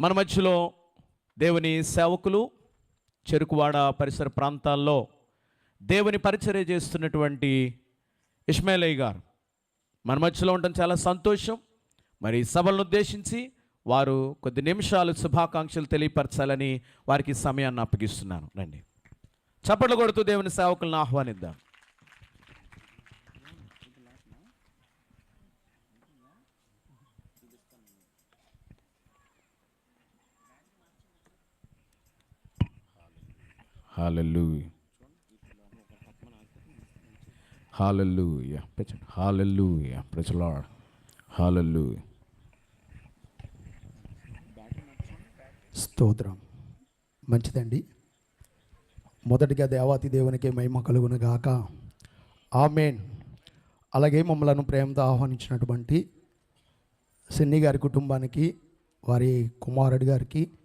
మన మధ్యలో దేవుని సేవకులు చెరుకువాడ పరిసర ప్రాంతాల్లో దేవుని పరిచర్య చేస్తున్నటువంటి ఇస్మాయిలయ్య గారు. మన మధ్యలో ఉండడం చాలా సంతోషం. మరి సభలను ఉద్దేశించి వారు కొద్ది నిమిషాలు శుభాకాంక్షలు తెలియపరచాలని వారికి సమయాన్ని అప్పగిస్తున్నాను. రండి. చప్పట్లు కొడుతూ దేవుని సేవకులను ఆహ్వానిద్దాం. హాలల్లు Hallelujah. Hallelujah. Praise the Lord. స్తోత్రం. మంచిదండి. మొదటిగా దేవాతి దేవునికి మహిమ కలుగును గాక. ఆమెన్. అలాగే మమ్మలను ప్రేమతో ఆహ్వానించినటువంటి సిన్ని గారి కుటుంబానికి వారి కుమారుడి గారికి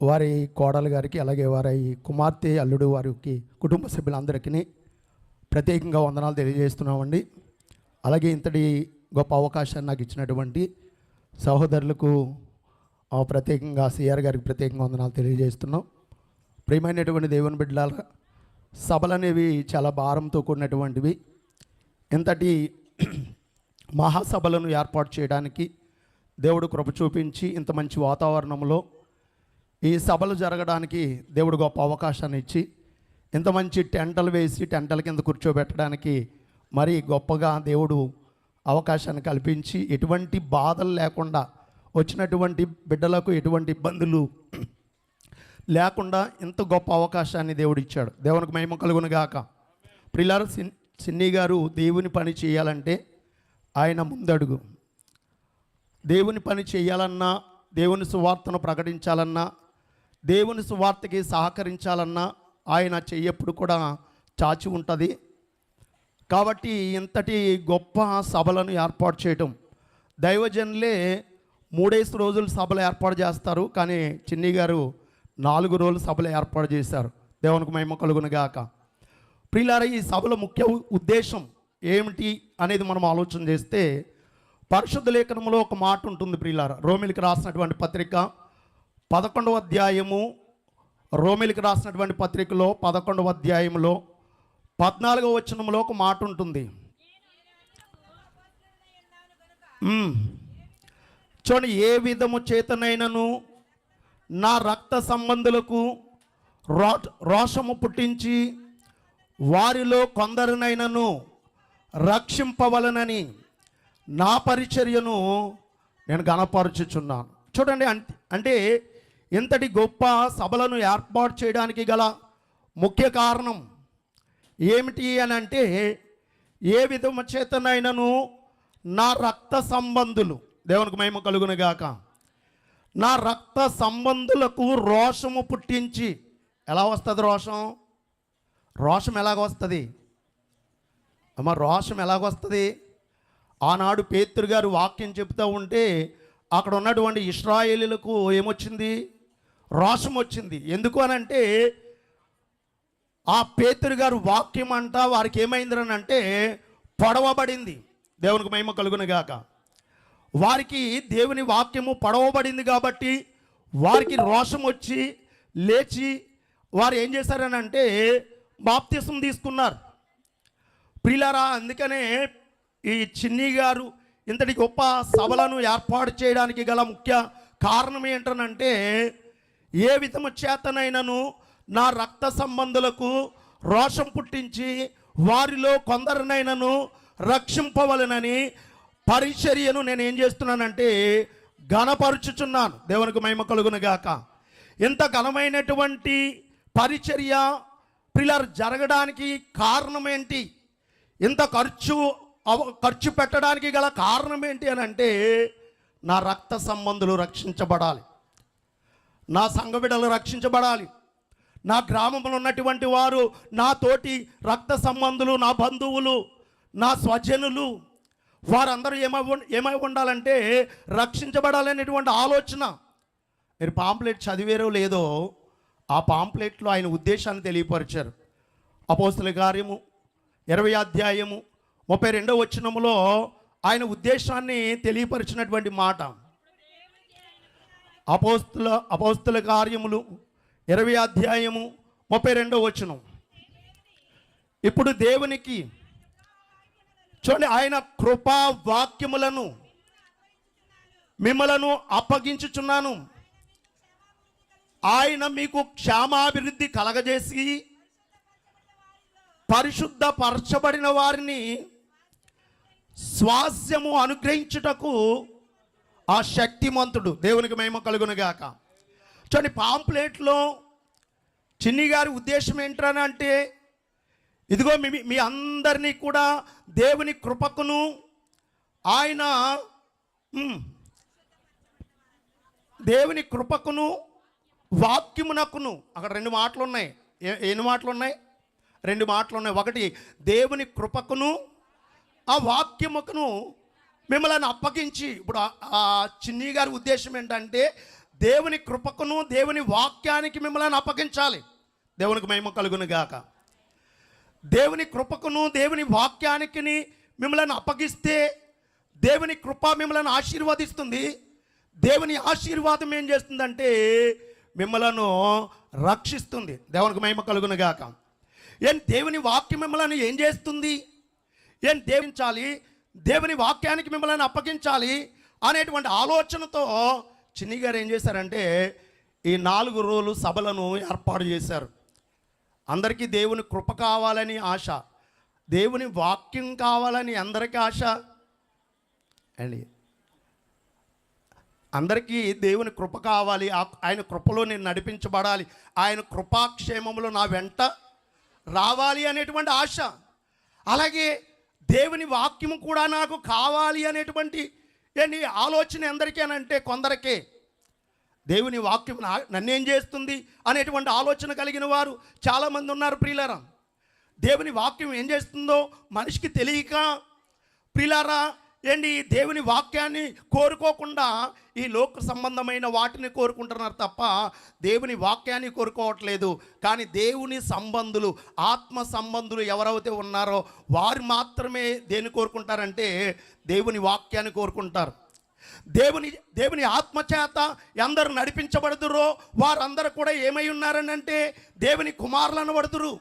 వారి కోడలు గారికి అలాగే వారి కుమార్తె అల్లుడు వారికి కుటుంబ సభ్యులందరికీ ప్రత్యేకంగా వందనాలు తెలియజేస్తున్నామండి. అలాగే ఇంతటి గొప్ప అవకాశాన్ని నాకు ఇచ్చినటువంటి సహోదరులకు ప్రత్యేకంగా సిఆర్ గారికి ప్రత్యేకంగా వందనాలు తెలియజేస్తున్నాం. ప్రియమైనటువంటి దేవుని బిడ్డల సభలు అనేవి చాలా భారంతో కూడినటువంటివి. ఇంతటి మహాసభలను ఏర్పాటు చేయడానికి దేవుడు కృప చూపించి ఇంత మంచి వాతావరణంలో ఈ సభలు జరగడానికి దేవుడు గొప్ప అవకాశాన్ని ఇచ్చి ఇంత మంచి టెంటలు వేసి టెంటల కింద కూర్చోబెట్టడానికి మరి గొప్పగా దేవుడు అవకాశాన్ని కల్పించి ఎటువంటి బాధలు లేకుండా వచ్చినటువంటి బిడ్డలకు ఎటువంటి ఇబ్బందులు లేకుండా ఇంత గొప్ప అవకాశాన్ని దేవుడు ఇచ్చాడు. దేవునికి మహిమ కలుగును గాక. ప్రిలార సిన్ సిన్ని గారు దేవుని పని చేయాలంటే ఆయన ముందడుగు. దేవుని పని చేయాలన్నా దేవుని సువార్తను ప్రకటించాలన్నా దేవుని సువార్తకి సహకరించాలన్నా ఆయన చెయ్యప్పుడు కూడా చాచి ఉంటుంది. కాబట్టి ఇంతటి గొప్ప సభలను ఏర్పాటు చేయటం. దైవజనులే మూడేసి రోజులు సభలు ఏర్పాటు చేస్తారు. కానీ చిన్ని గారు నాలుగు రోజులు సభలు ఏర్పాటు చేశారు. దేవునికి మహిమ కలుగును గాక. ప్రియులార ఈ సభల ముఖ్య ఉద్దేశం ఏమిటి అనేది మనం ఆలోచన చేస్తే పరిశుద్ధ లేఖనంలో ఒక మాట ఉంటుంది ప్రియులార. రోమిలికి రాసినటువంటి పత్రిక పదకొండవ అధ్యాయము రోమిలికి రాసినటువంటి పత్రికలో పదకొండవ అధ్యాయంలో పద్నాలుగవ వచనంలో ఒక మాట ఉంటుంది. చూడండి ఏ విధము చేతనైనను నా రక్త సంబంధులకు రో రోషము పుట్టించి వారిలో కొందరినైనను రక్షింపవలనని నా పరిచర్యను నేను గణపరుచుచున్నాను చూడండి అంటే అంటే ఇంతటి గొప్ప సభలను ఏర్పాటు చేయడానికి గల ముఖ్య కారణం ఏమిటి అని అంటే ఏ విధము చేతనైనను నా రక్త సంబంధులు దేవునికి మేము కలుగునుగాక నా రక్త సంబంధులకు రోషము పుట్టించి ఎలా వస్తుంది రోషం? రోషం ఎలాగొస్తుంది అమ్మ రోషం ఎలాగొస్తుంది ఆనాడు పేతురు గారు వాక్యం చెప్తూ ఉంటే అక్కడ ఉన్నటువంటి ఇస్రాయేలీలకు ఏమొచ్చింది? రోషం వచ్చింది ఎందుకు అనంటే ఆ పేతురు గారు వాక్యం అంట వారికి ఏమైందని అంటే పొడవబడింది. దేవునికి మహిమ కలుగును గాక వారికి దేవుని వాక్యము పొడవబడింది కాబట్టి వారికి రోషం వచ్చి లేచి వారు ఏం చేశారని అంటే బాప్తిసం తీసుకున్నారు. ప్రిలారా అందుకనే ఈ చిన్ని గారు ఇంతటి గొప్ప సభలను ఏర్పాటు చేయడానికి గల ముఖ్య కారణం ఏంటనంటే ఏ విధము చేతనైనను నా రక్త సంబంధులకు రోషం పుట్టించి వారిలో కొందరినైనను రక్షింపవలనని పరిచర్యను నేను ఏం చేస్తున్నానంటే ఘనపరుచుచున్నాను. దేవునికి మహిమ కలుగును గాక. ఇంత ఘనమైనటువంటి పరిచర్య పిల్లర్ జరగడానికి కారణం ఏంటి? ఇంత ఖర్చు అవ- ఖర్చు పెట్టడానికి గల కారణం ఏంటి అని అంటే నా రక్త సంబంధులు రక్షించబడాలి. నా సంఘ బిడ్డలు రక్షించబడాలి. నా గ్రామంలో ఉన్నటువంటి వారు నా తోటి రక్త సంబంధులు నా బంధువులు నా స్వజనులు వారందరూ ఏమై ఏమై ఉండాలంటే రక్షించబడాలనేటువంటి ఆలోచన. మీరు పాంప్లెట్ చదివేరో లేదో ఆ పాంప్లెట్లో ఆయన ఉద్దేశాన్ని తెలియపరిచారు. అపోస్తుల కార్యము ఇరవై అధ్యాయము ముప్పై రెండవ వచనములో ఆయన ఉద్దేశాన్ని తెలియపరిచినటువంటి మాట. అపోస్తుల అపోస్తుల కార్యములు ఇరవై అధ్యాయము ముప్పై రెండో వచనం. ఇప్పుడు దేవునికి చూడండి ఆయన కృపా వాక్యములను మిమ్మలను అప్పగించుచున్నాను. ఆయన మీకు క్షేమాభివృద్ధి కలగజేసి పరిశుద్ధ పరచబడిన వారిని స్వాస్యము అనుగ్రహించుటకు ఆ శక్తిమంతుడు దేవునికి మేము కలుగునుగాక. చూడండి పాంప్లెట్లో చిన్ని గారి ఉద్దేశం ఏంటని అంటే ఇదిగో మీ మీ అందరినీ కూడా దేవుని కృపకును ఆయన దేవుని కృపకును వాక్యమునకును అక్కడ రెండు మాటలు ఉన్నాయి ఎన్ని మాటలు ఉన్నాయి రెండు మాటలు ఉన్నాయి ఒకటి దేవుని కృపకును ఆ వాక్యముకును మిమ్మల్ని అప్పగించి ఇప్పుడు ఆ- చిన్ని గారి ఉద్దేశం ఏంటంటే దేవుని కృపకును దేవుని వాక్యానికి మిమ్మల్ని అప్పగించాలి. దేవునికి మేము కలుగును గాక. దేవుని కృపకును దేవుని వాక్యానికి మిమ్మల్ని అప్పగిస్తే దేవుని కృప మిమ్మల్ని ఆశీర్వదిస్తుంది. దేవుని ఆశీర్వాదం ఏం చేస్తుందంటే మిమ్మలను రక్షిస్తుంది. దేవునికి మహిమ కలుగును గాక. ఏం దేవుని వాక్యం మిమ్మల్ని ఏం చేస్తుంది? ఏం దేవించాలి? దేవుని వాక్యానికి మిమ్మల్ని అప్పగించాలి అనేటువంటి ఆలోచనతో చిన్ని గారు ఏం చేశారంటే ఈ నాలుగు రోజులు సభలను ఏర్పాటు చేశారు. అందరికీ దేవుని కృప కావాలని ఆశ దేవుని వాక్యం కావాలని అందరికీ ఆశ. అండి అందరికీ దేవుని కృప కావాలి ఆ- ఆయన కృపలో నేను నడిపించబడాలి ఆయన కృపాక్షేమంలో నా వెంట రావాలి అనేటువంటి ఆశ. అలాగే దేవుని వాక్యము కూడా నాకు కావాలి అనేటువంటి ఏంటి ఆలోచన ఎందరికీ అని అంటే కొందరికే. దేవుని వాక్యం నన్నేం చేస్తుంది అనేటువంటి ఆలోచన కలిగిన వారు చాలామంది ఉన్నారు ప్రియులరా. దేవుని వాక్యం ఏం చేస్తుందో మనిషికి తెలియక ప్రిలారా ఏంటి? దేవుని వాక్యాన్ని కోరుకోకుండా ఈ లోక సంబంధమైన వాటిని కోరుకుంటున్నారు తప్ప దేవుని వాక్యాన్ని కోరుకోవట్లేదు. కానీ దేవుని సంబంధులు ఆత్మ సంబంధులు ఎవరైతే ఉన్నారో వారు మాత్రమే దేన్ని కోరుకుంటారంటే దేవుని వాక్యాన్ని కోరుకుంటారు. దేవుని దేవుని ఆత్మచేత ఎందరు నడిపించబడుతురో వారందరూ కూడా ఏమై ఉన్నారని అంటే దేవుని కుమారులను పడుతురు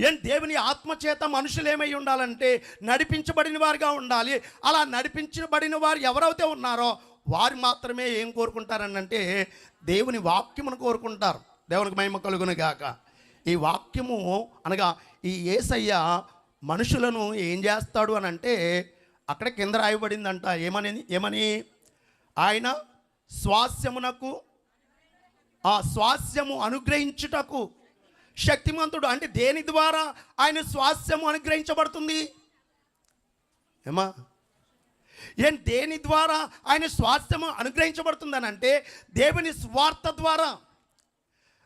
ఏం దేవుని ఆత్మచేత మనుషులు ఏమై ఉండాలంటే నడిపించబడిన వారుగా ఉండాలి. అలా నడిపించబడిన వారు ఎవరైతే ఉన్నారో వారు మాత్రమే ఏం కోరుకుంటారనంటే దేవుని వాక్యమును కోరుకుంటారు. దేవునికి మహిమ కలుగును గాక. ఈ వాక్యము అనగా ఈ ఏసయ్య మనుషులను ఏం చేస్తాడు అని అంటే అక్కడ కింద రాయబడిందంట. ఏమని ఏమని? ఆయన స్వాస్యమునకు ఆ స్వాస్యము అనుగ్రహించుటకు శక్తిమంతుడు అంటే దేని ద్వారా ఆయన స్వాస్యము అనుగ్రహించబడుతుంది? ఏమా? ఏం దేని ద్వారా ఆయన స్వాస్థ్యము అనుగ్రహించబడుతుందని అంటే దేవుని స్వార్థ ద్వారా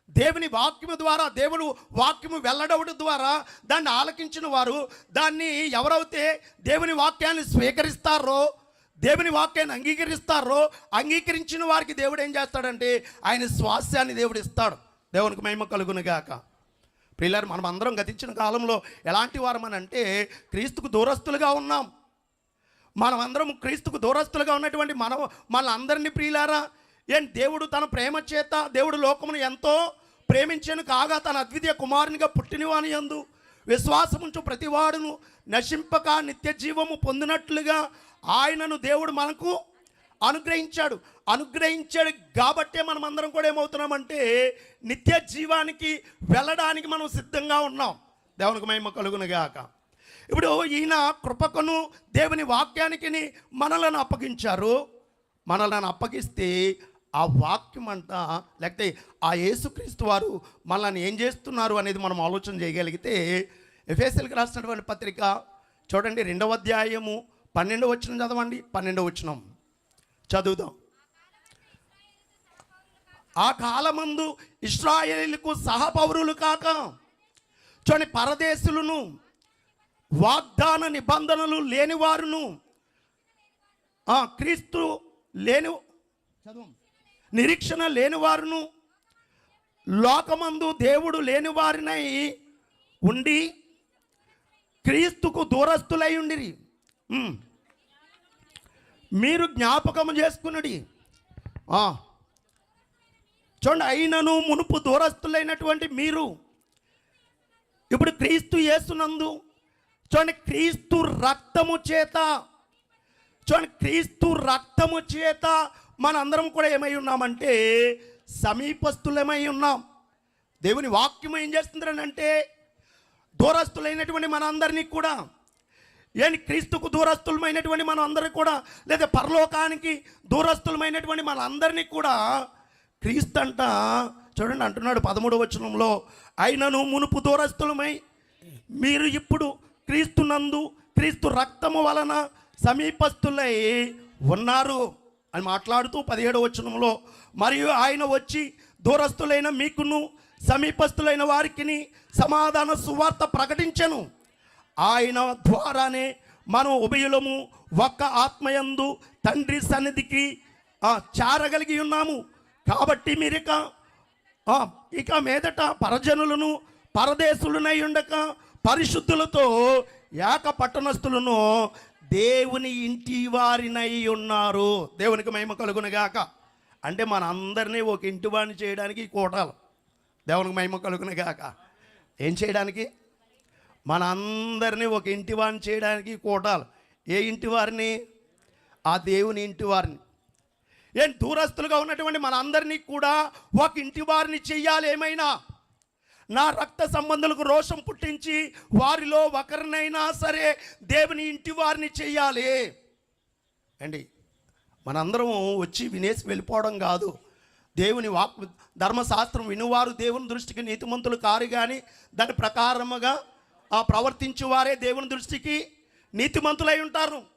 దేవుని వాక్యము ద్వారా దేవుడు వాక్యము వెళ్ళడవుడు ద్వారా దాన్ని ఆలకించిన వారు దాన్ని ఎవరైతే దేవుని వాక్యాన్ని స్వీకరిస్తారో దేవుని వాక్యాన్ని అంగీకరిస్తారో అంగీకరించిన వారికి దేవుడు ఏం చేస్తాడంటే ఆయన స్వాస్యాన్ని దేవుడు ఇస్తాడు. దేవునికి మహిమ కలుగును గాక పిల్లలు మనం అందరం గతించిన కాలంలో ఎలాంటి వారమని అంటే క్రీస్తుకు దూరస్తులుగా ఉన్నాం. మనం అందరం క్రీస్తుకు దూరస్తులుగా ఉన్నటువంటి మన మన అందరినీ ప్రియులారా ఏం దేవుడు తన ప్రేమ చేత దేవుడు లోకమును ఎంతో ప్రేమించాను కాగా తన అద్వితీయ కుమారునిగా పుట్టినవాని ఎందు విశ్వాసముంచు ప్రతివాడును నశింపక నిత్య జీవము పొందినట్లుగా ఆయనను దేవుడు మనకు అనుగ్రహించాడు. అనుగ్రహించాడు కాబట్టే మనం అందరం కూడా ఏమవుతున్నామంటే నిత్య జీవానికి వెళ్ళడానికి మనం సిద్ధంగా ఉన్నాం. దేవునికి మహిమ కలుగునుగాక ఇప్పుడు ఈయన కృపకును దేవుని వాక్యానికి మనలను అప్పగించారు. మనలను అప్పగిస్తే ఆ వాక్యం అంతా లేకపోతే ఆ యేసుక్రీస్తు వారు మనల్ని ఏం చేస్తున్నారు అనేది మనం ఆలోచన చేయగలిగితే ఎఫ్ఎస్ఎల్కి రాసినటువంటి పత్రిక చూడండి రెండవ అధ్యాయము పన్నెండవ వచ్చిన చదవండి. పన్నెండవ వచ్చినం చదువుదాం. ఆ కాలమందు ఇస్రాయేలుకు సహపౌరులు కాక చూడండి పరదేశులను వాగ్దాన నిబంధనలు లేనివారును క్రీస్తు లేని చదువు నిరీక్షణ లేనివారును లోకమందు దేవుడు లేని వారినై ఉండి క్రీస్తుకు దూరస్తులై ఉండిరి. మీరు జ్ఞాపకము చేసుకునుడి. చూడండి అయినను మునుపు దూరస్తులైనటువంటి మీరు. ఇప్పుడు క్రీస్తు యేసునందు చూడండి క్రీస్తు రక్తము చేత చూడండి క్రీస్తు రక్తము చేత మనందరం కూడా ఏమై ఉన్నామంటే సమీపస్తులమై ఉన్నాం. దేవుని వాక్యం ఏం చేస్తుందని అంటే దూరస్తులైనటువంటి మనందరినీ కూడా ఏంటి క్రీస్తుకు దూరస్తులమైనటువంటి మనం అందరినీ కూడా లేదా పరలోకానికి దూరస్తులమైనటువంటి మన అందరినీ కూడా క్రీస్తు అంట చూడండి అంటున్నాడు పదమూడు వచనంలో అయినను మునుపు దూరస్తులమై మీరు ఇప్పుడు క్రీస్తు నందు క్రీస్తు రక్తము వలన సమీపస్తులై ఉన్నారు. అని మాట్లాడుతూ పదిహేడు వచనంలో మరియు ఆయన వచ్చి దూరస్తులైన మీకును సమీపస్తులైన వారికి సమాధాన సువార్త ప్రకటించను. ఆయన ద్వారానే మనం ఉభయులము ఒక్క ఆత్మయందు తండ్రి సన్నిధికి చేరగలిగి ఉన్నాము. కాబట్టి మీరిక ఇక మీదట పరజనులను పరదేశులనై ఉండక పరిశుద్ధులతో ఏక పట్టణస్థులను దేవుని ఇంటి వారినై ఉన్నారు. దేవునికి మహిమ కలుగునగాక అంటే మన అందరినీ ఒక ఇంటి వారిని చేయడానికి ఈ కోటాలు. దేవునికి మహిమ కలుగునగాక ఏం చేయడానికి? మన అందరినీ ఒక ఇంటి వారిని చేయడానికి ఈ కోటాలు. ఏ ఇంటి వారిని? ఆ దేవుని ఇంటి వారిని. ఏం దూరస్తులుగా ఉన్నటువంటి మన అందరినీ కూడా ఒక ఇంటి వారిని చెయ్యాలి ఏమైనా? నా రక్త సంబంధులకు రోషం పుట్టించి వారిలో ఒకరినైనా సరే దేవుని ఇంటి వారిని చెయ్యాలి అండి మనందరం వచ్చి వినేసి వెళ్ళిపోవడం కాదు. దేవుని వాక్ ధర్మశాస్త్రం వినువారు దేవుని దృష్టికి నీతిమంతులు కారు కానీ దాని ప్రకారముగా ఆ ప్రవర్తించు వారే దేవుని దృష్టికి నీతిమంతులై ఉంటారు.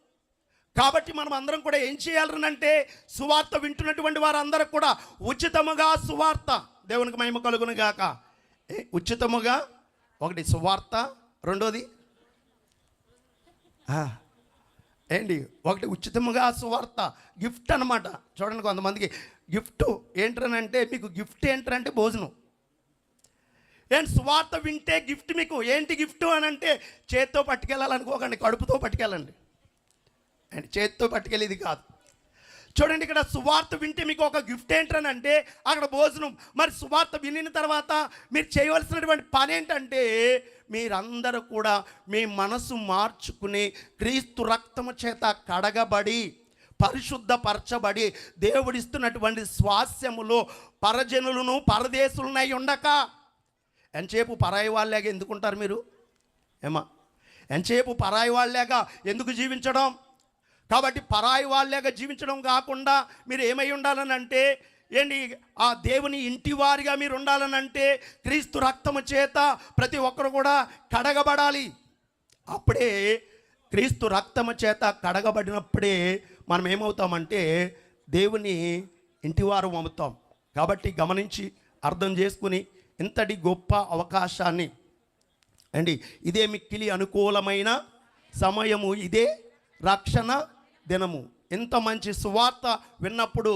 కాబట్టి మనం అందరం కూడా ఏం చేయాలనంటే సువార్త వింటున్నటువంటి వారందరూ కూడా ఉచితముగా సువార్త దేవునికి మహిమ కలుగును గాక. ఏ, ఉచితముగా? ఒకటి సువార్త. రెండోది? ఏంటి? ఒకటి ఉచితముగా సువార్త. గిఫ్ట్ అనమాట చూడండి కొంతమందికి. గిఫ్ట్ ఏంటనంటే మీకు గిఫ్ట్ ఏంటంటే భోజనం. అండ్ స్వార్థ వింటే గిఫ్ట్ మీకు. ఏంటి గిఫ్ట్ అని అంటే చేత్తో పట్టుకెళ్ళాలనుకోకండి కడుపుతో పట్టుకెళ్ళండి. అండ్ చేత్తో పట్టుకెళ్ళేది కాదు. చూడండి ఇక్కడ సువార్త వింటే మీకు ఒక గిఫ్ట్ ఏంటనంటే అక్కడ భోజనం. మరి సువార్త వినిన తర్వాత మీరు చేయవలసినటువంటి పని ఏంటంటే మీరందరూ కూడా మీ మనసు మార్చుకుని క్రీస్తు రక్తము చేత కడగబడి పరిశుద్ధపరచబడి దేవుడిస్తున్నటువంటి స్వాస్యములో పరజనులను పరదేశులనై ఉండక. ఎంతసేపు పరాయి వాళ్ళలాగా ఎందుకుంటారు మీరు? ఏమా? ఎంతసేపు పరాయి వాళ్ళలాగా ఎందుకు జీవించడం? కాబట్టి పరాయి వాళ్ళలాగా జీవించడం కాకుండా మీరు ఏమై ఉండాలని అంటే ఏంటి ఆ దేవుని ఇంటి వారిగా మీరు ఉండాలనంటే క్రీస్తు రక్తము చేత ప్రతి ఒక్కరు కూడా కడగబడాలి. అప్పుడే క్రీస్తు రక్తము చేత కడగబడినప్పుడే మనం ఏమవుతామంటే దేవుని ఇంటివారు అమ్ముతాం కాబట్టి గమనించి అర్థం చేసుకుని ఇంతటి గొప్ప అవకాశాన్ని అండి ఇదే మిక్కిలి అనుకూలమైన సమయము ఇదే రక్షణ దినము. ఇంత మంచి సువార్త విన్నప్పుడు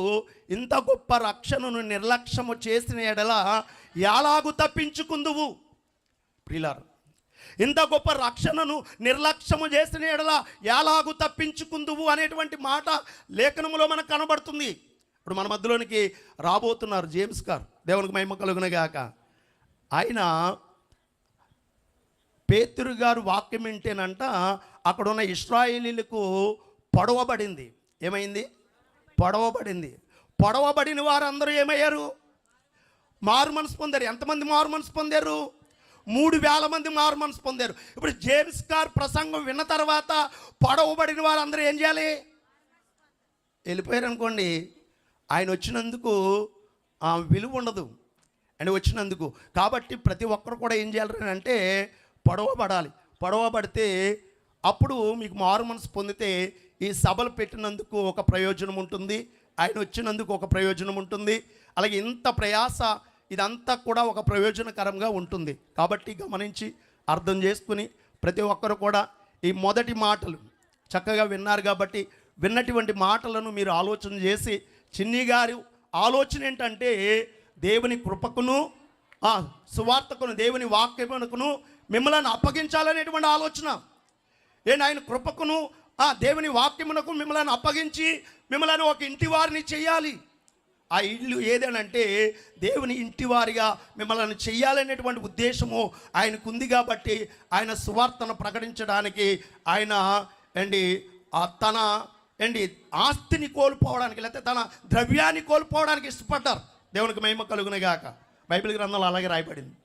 ఇంత గొప్ప రక్షణను నిర్లక్ష్యము చేసిన ఎడల ఎలాగు తప్పించుకుందువు. ప్రిలారు ఇంత గొప్ప రక్షణను నిర్లక్ష్యము చేసిన ఎడల ఎలాగు తప్పించుకుందువు అనేటువంటి మాట లేఖనములో మనకు కనబడుతుంది. ఇప్పుడు మన మధ్యలోనికి రాబోతున్నారు జేమ్స్ గారు. దేవునికి మహిమ కలుగునగాక. ఆయన పేతురు గారు వాక్యం ఏంటేనంట అక్కడ ఉన్న ఇస్రాయేలీలకు పొడవబడింది. ఏమైంది? పొడవబడింది. పొడవబడిన వారందరూ ఏమయ్యారు? మారు మనసు పొందారు. ఎంతమంది మారు మనసు పొందారు? మూడు వేల మంది మారు మనసు పొందారు. ఇప్పుడు జేమ్స్ గారు ప్రసంగం విన్న తర్వాత పొడవబడిన వారందరూ ఏం చేయాలి? వెళ్ళిపోయారు అనుకోండి ఆయన వచ్చినందుకు ఆ, విలువ ఉండదు. అండ్ వచ్చినందుకు. కాబట్టి ప్రతి ఒక్కరు కూడా ఏం చేయాలి అంటే పొడవబడాలి. పొడవబడితే అప్పుడు మీకు మారు మనసు పొందితే ఈ సభలు పెట్టినందుకు ఒక ప్రయోజనం ఉంటుంది. ఆయన వచ్చినందుకు ఒక ప్రయోజనం ఉంటుంది. అలాగే ఇంత ప్రయాస ఇదంతా కూడా ఒక ప్రయోజనకరంగా ఉంటుంది. కాబట్టి గమనించి అర్థం చేసుకుని ప్రతి ఒక్కరు కూడా ఈ మొదటి మాటలు చక్కగా విన్నారు కాబట్టి విన్నటువంటి మాటలను మీరు ఆలోచన చేసి చిన్ని గారు ఆలోచన ఏంటంటే దేవుని కృపకును ఆ, సువార్తకును దేవుని వాక్యమునకును మిమ్మల్ని అప్పగించాలనేటువంటి ఆలోచన. ఏంటి ఆయన కృపకును ఆ దేవుని వాక్యమునకు మిమ్మల్ని అప్పగించి మిమ్మల్ని ఒక ఇంటి వారిని చేయాలి. ఆ ఇల్లు ఏదనంటే దేవుని ఇంటి వారిగా మిమ్మల్ని చెయ్యాలనేటువంటి ఉద్దేశము ఆయనకు ఉంది కాబట్టి ఆయన సువార్తను ప్రకటించడానికి ఆయన అండి తన అండి ఆస్తిని కోల్పోవడానికి లేకపోతే తన ద్రవ్యాన్ని కోల్పోవడానికి ఇష్టపడ్డారు. దేవునికి మహిమ కలుగునగాక బైబిల్ గ్రంథంలో అలాగే రాయబడింది.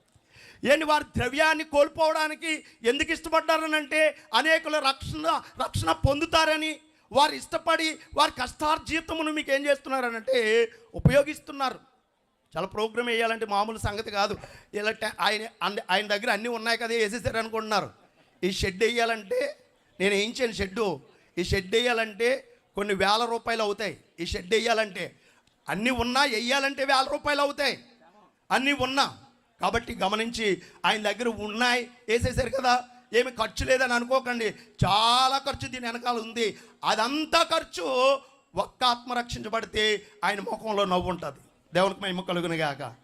ఏంటి వారు ద్రవ్యాన్ని కోల్పోవడానికి ఎందుకు ఇష్టపడ్డారనంటే అనేకుల రక్షణ రక్షణ పొందుతారని వారు ఇష్టపడి వారి కష్టార్జీతమును మీకు ఏం చేస్తున్నారనంటే ఉపయోగిస్తున్నారు. చాలా ప్రోగ్రామ్ వేయాలంటే మామూలు సంగతి కాదు. ఇలా ఆయన ఆయన దగ్గర అన్నీ ఉన్నాయి కదా వేసేసారు అనుకుంటున్నారు. ఈ షెడ్ వేయాలంటే నేను వేయించాను షెడ్డు. ఈ షెడ్ వేయాలంటే కొన్ని వేల రూపాయలు అవుతాయి. ఈ షెడ్ వేయాలంటే అన్నీ ఉన్నా వెయ్యాలంటే వేల రూపాయలు అవుతాయి. అన్నీ ఉన్నా. కాబట్టి గమనించి ఆయన దగ్గర ఉన్నాయి. వేసేసారు కదా. ఏమి ఖర్చు లేదని అనుకోకండి. చాలా ఖర్చు దీని వెనకాల ఉంది. అదంతా ఖర్చు ఒక్క ఆత్మ రక్షించబడితే ఆయన ముఖంలో నవ్వు ఉంటుంది. దేవునికి మేము కలుగునిగాక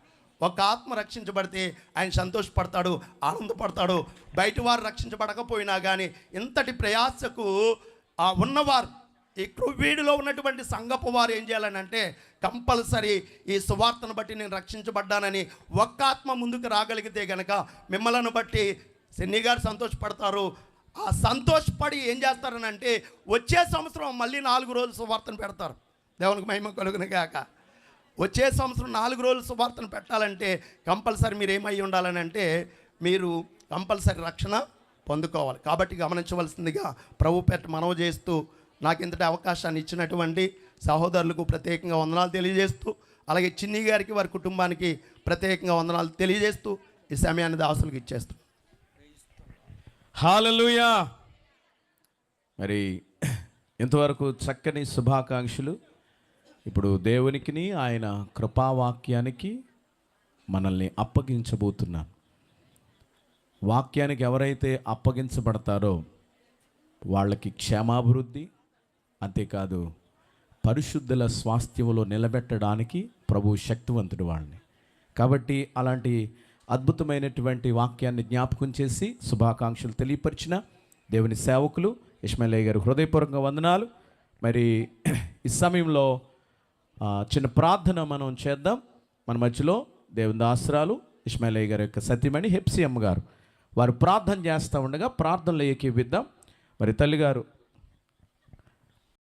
ఒక ఆత్మ రక్షించబడితే ఆయన సంతోషపడతాడు ఆనందపడతాడు. బయట వారు రక్షించబడకపోయినా కానీ ఇంతటి ప్రయాసకు ఉన్నవారు ఈ క్రువీడిలో ఉన్నటువంటి సంగపు వారు ఏం చేయాలని అంటే కంపల్సరీ ఈ సువార్తను బట్టి నేను రక్షించబడ్డానని ఒక్క ఆత్మ ముందుకు రాగలిగితే గనక మిమ్మల్ని బట్టి సిన్ని గారు సంతోషపడతారు. ఆ సంతోషపడి ఏం చేస్తారని అంటే వచ్చే సంవత్సరం మళ్ళీ నాలుగు రోజులు సువార్తను పెడతారు. దేవునికి మహిమ కలుగును కాక వచ్చే సంవత్సరం నాలుగు రోజులు సువార్తను పెట్టాలంటే కంపల్సరీ మీరు ఏమై ఉండాలని అంటే మీరు కంపల్సరీ రక్షణ పొందుకోవాలి. కాబట్టి గమనించవలసిందిగా ప్రభు పెట్ట మనవ చేస్తూ నాకు ఇంతటి అవకాశాన్ని ఇచ్చినటువంటి సహోదరులకు ప్రత్యేకంగా వందనాలు తెలియజేస్తూ అలాగే చిన్ని గారికి వారి కుటుంబానికి ప్రత్యేకంగా వందనాలు తెలియజేస్తూ ఈ సమయాన్ని దాసులకు ఇచ్చేస్తూ. హాలలుయా! మరి ఇంతవరకు చక్కని శుభాకాంక్షలు. ఇప్పుడు దేవునికిని ఆయన కృపావాక్యానికి మనల్ని అప్పగించబోతున్నాను వాక్యానికి ఎవరైతే అప్పగించబడతారో వాళ్ళకి క్షేమాభివృద్ధి అంతేకాదు పరిశుద్ధుల స్వాస్థ్యములో నిలబెట్టడానికి ప్రభు శక్తివంతుడు వాళ్ళని కాబట్టి అలాంటి అద్భుతమైనటువంటి వాక్యాన్ని జ్ఞాపకం చేసి శుభాకాంక్షలు తెలియపరిచిన దేవుని సేవకులు ఇస్మాయిలయ్య గారు హృదయపూర్వకంగా వందనాలు. మరి ఈ సమయంలో చిన్న ప్రార్థన మనం చేద్దాం. మన మధ్యలో దేవుని దాసరాలు ఇస్మాయిలయ్య గారి యొక్క సతీమణి హెప్సి అమ్మ గారు. వారు ప్రార్థన చేస్తూ ఉండగా ప్రార్థనలో ఏకీవిద్దాం మరి తల్లిగారు